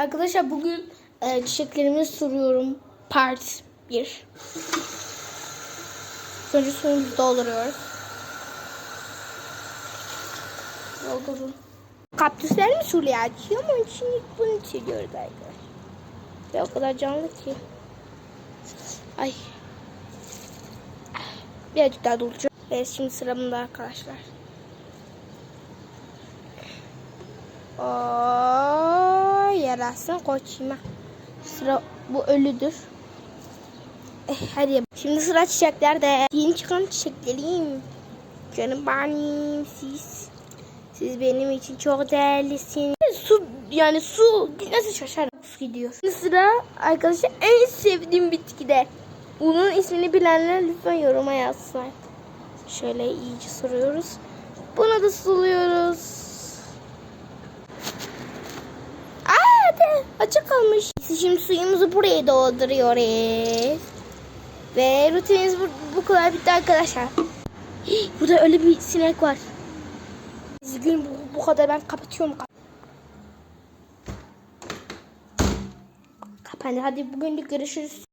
Arkadaşlar bugün e, çiçeklerimi soruyorum. Part 1. Önce suyumuzu dolduruyoruz. Doldurun. Kaktüsler mi suluyor açıyor ama şimdi bunu çiziyoruz arkadaşlar. Ve o kadar canlı ki. Ay. Birazcık daha dolduracağım. Evet şimdi sıramda arkadaşlar. Oo, yarasın koçuma. Sıra bu ölüdür. Eh, hadi. Şimdi sıra çiçeklerde. Yeni çıkan çiçeklerim. Canım benim siz. Siz benim için çok değerlisiniz. Su yani su nasıl şaşar su gidiyor. Şimdi sıra arkadaşlar en sevdiğim bitkide. Bunun ismini bilenler lütfen yoruma yazsın. Şöyle iyice soruyoruz. Bunu da suluyoruz. Aa, de, açık kalmış. Şimdi suyumuzu buraya dolduruyoruz. Ve rutinimiz bu, bu kadar bitti arkadaşlar. Hii, Burada öyle bir sinek var. Üzgünüm bu, bu kadar ben kapatıyorum. Kapandı. Hadi bugünlük görüşürüz.